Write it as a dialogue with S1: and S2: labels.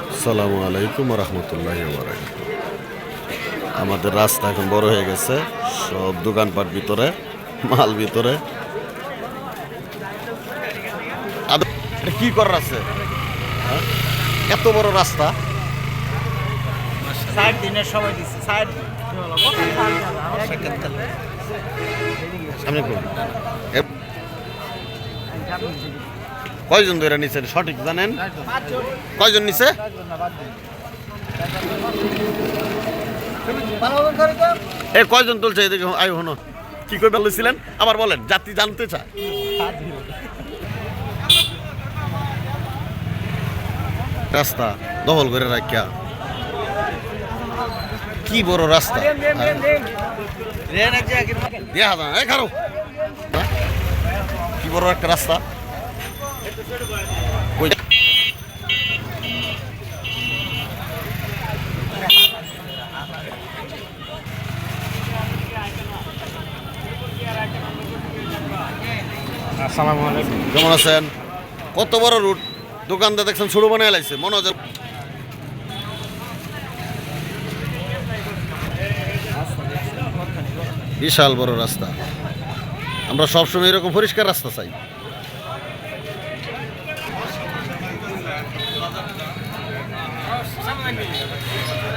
S1: আসসালামু আলাইকুম রহমতুল্লাহ আমাদের রাস্তা এখন বড় হয়ে গেছে সব দোকানপাট ভিতরে মাল ভিতরে। কি করার আছে? হ্যাঁ? এত বড় রাস্তা?
S2: সাইড দিনের সময় দিচ্ছে সাইড
S1: সামনে করুন। কয়জন ধরে নিছেন সঠিক জানেন? কয়জন নিছে? এ, কয়জন তুলছে এদিকে? আই হনো কি করে বলেছিলেন আবার বলেন, জাতি জানতে চায়। রাস্তা দখল করে রাখিয়া। কি বড় রাস্তা? হ্যাঁ? দেখা যায় খারো। হ্যাঁ? কি বড় একটা রাস্তা? কেমন আছেন? কত বড় রুট? দোকানদার দেখছেন শুরু বানায় লাইছে, মনে যেন- বিশাল বড় রাস্তা। আমরা সবসময় এরকম পরিষ্কার রাস্তা চাই। 何?